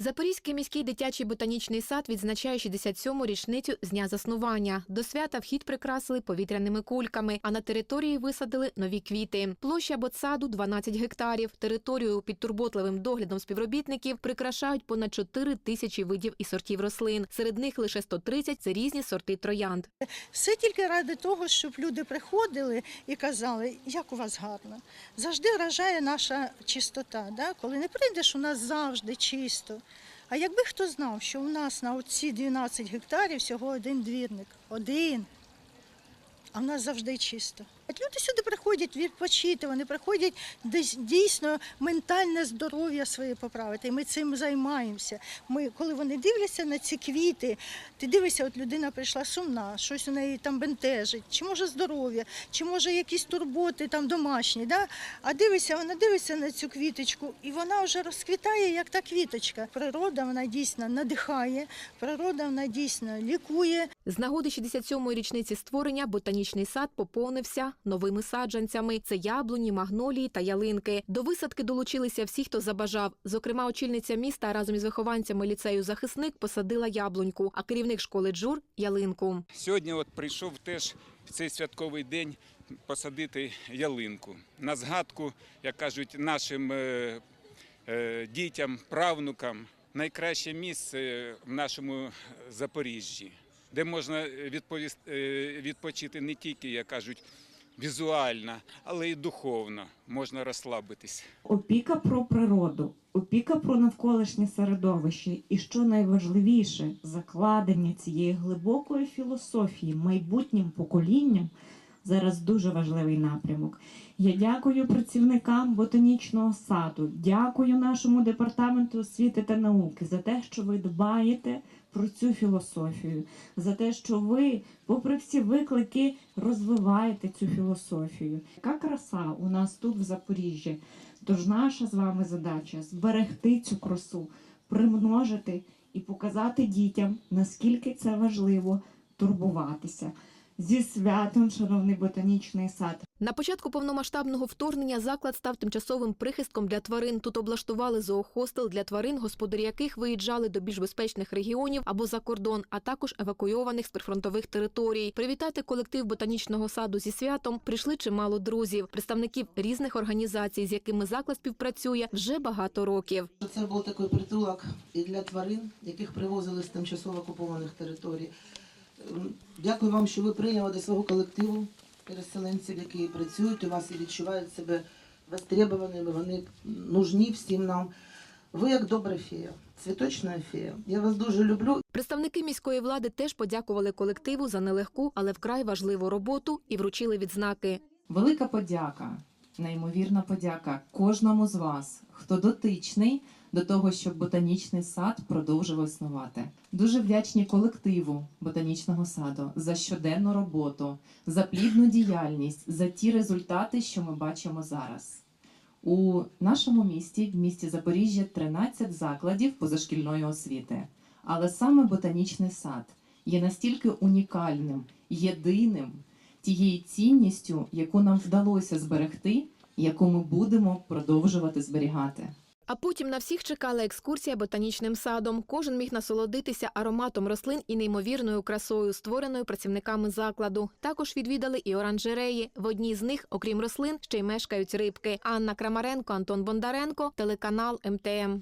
Запорізький міський дитячий ботанічний сад відзначає 67-му річницю з дня заснування. До свята вхід прикрасили повітряними кульками, а на території висадили нові квіти. Площа ботсаду 12 гектарів. Територію під турботливим доглядом співробітників прикрашають понад 4 тисячі видів і сортів рослин. Серед них лише 130 – це різні сорти троянд. Все тільки ради того, щоб люди приходили і казали, як у вас гарно. Завжди вражає наша чистота. Коли не прийдеш, у нас завжди чисто. А якби хто знав, що у нас на оці 12 гектарів всього один двірник. Один. А в нас завжди чисто. Люди сюди приходять відпочити, вони приходять десь дійсно ментальне здоров'я своє поправити. І ми цим займаємося. Ми, коли вони дивляться на ці квіти, ти дивишся, от людина прийшла сумна, щось у неї там бентежить, чи може здоров'я, чи може якісь турботи там домашні. Да? А дивишся, вона дивиться на цю квіточку, і вона вже розквітає, як та квіточка. Природа вона дійсно надихає, природа вона дійсно лікує. З нагоди 67-ї річниці створення ботанічний сад поповнився новими саджанцями. Це яблуні, магнолії та ялинки. До висадки долучилися всі, хто забажав. Зокрема, очільниця міста разом із вихованцями ліцею захисник посадила яблуньку, а керівник школи Джур ялинку. Сьогодні от прийшов теж в цей святковий день посадити ялинку. На згадку, як кажуть, нашим е, е, дітям, правнукам найкраще місце в нашому Запоріжжі, де можна відповіс- е, відпочити не тільки, як кажуть, візуально, але й духовно можна розслабитись. Опіка про природу, опіка про навколишнє середовище і, що найважливіше, закладення цієї глибокої філософії майбутнім поколінням зараз дуже важливий напрямок. Я дякую працівникам ботанічного саду, дякую нашому департаменту освіти та науки за те, що ви дбаєте про цю філософію, за те, що ви, попри всі виклики, розвиваєте цю філософію. Яка краса у нас тут в Запоріжжі? Тож наша з вами задача зберегти цю красу, примножити і показати дітям, наскільки це важливо турбуватися. Зі святом, шановний ботанічний сад. На початку повномасштабного вторгнення заклад став тимчасовим прихистком для тварин. Тут облаштували зоохостел для тварин, господарі яких виїжджали до більш безпечних регіонів або за кордон, а також евакуйованих з прифронтових територій. Привітати колектив ботанічного саду зі святом прийшли чимало друзів, представників різних організацій, з якими заклад співпрацює вже багато років. Це був такий притулок і для тварин, яких привозили з тимчасово окупованих територій. Дякую вам, що ви прийняли до свого колективу переселенців, які працюють у вас і відчувають себе востребованими, вони нужні всім нам. Ви як добра фея, цвіточна фея. Я вас дуже люблю Представники міської влади теж подякували колективу за нелегку, але вкрай важливу роботу і вручили відзнаки. Велика подяка, неймовірна подяка кожному з вас, хто дотичний до того, щоб ботанічний сад продовжував існувати. Дуже вдячні колективу ботанічного саду за щоденну роботу, за плідну діяльність, за ті результати, що ми бачимо зараз. У нашому місті, в місті Запоріжжя, 13 закладів позашкільної освіти. Але саме ботанічний сад є настільки унікальним, єдиним, тією цінністю, яку нам вдалося зберегти, яку ми будемо продовжувати зберігати. А потім на всіх чекала екскурсія ботанічним садом. Кожен міг насолодитися ароматом рослин і неймовірною красою, створеною працівниками закладу. Також відвідали і оранжереї. В одній з них, окрім рослин, ще й мешкають рибки. Анна Крамаренко, Антон Бондаренко, телеканал МТМ.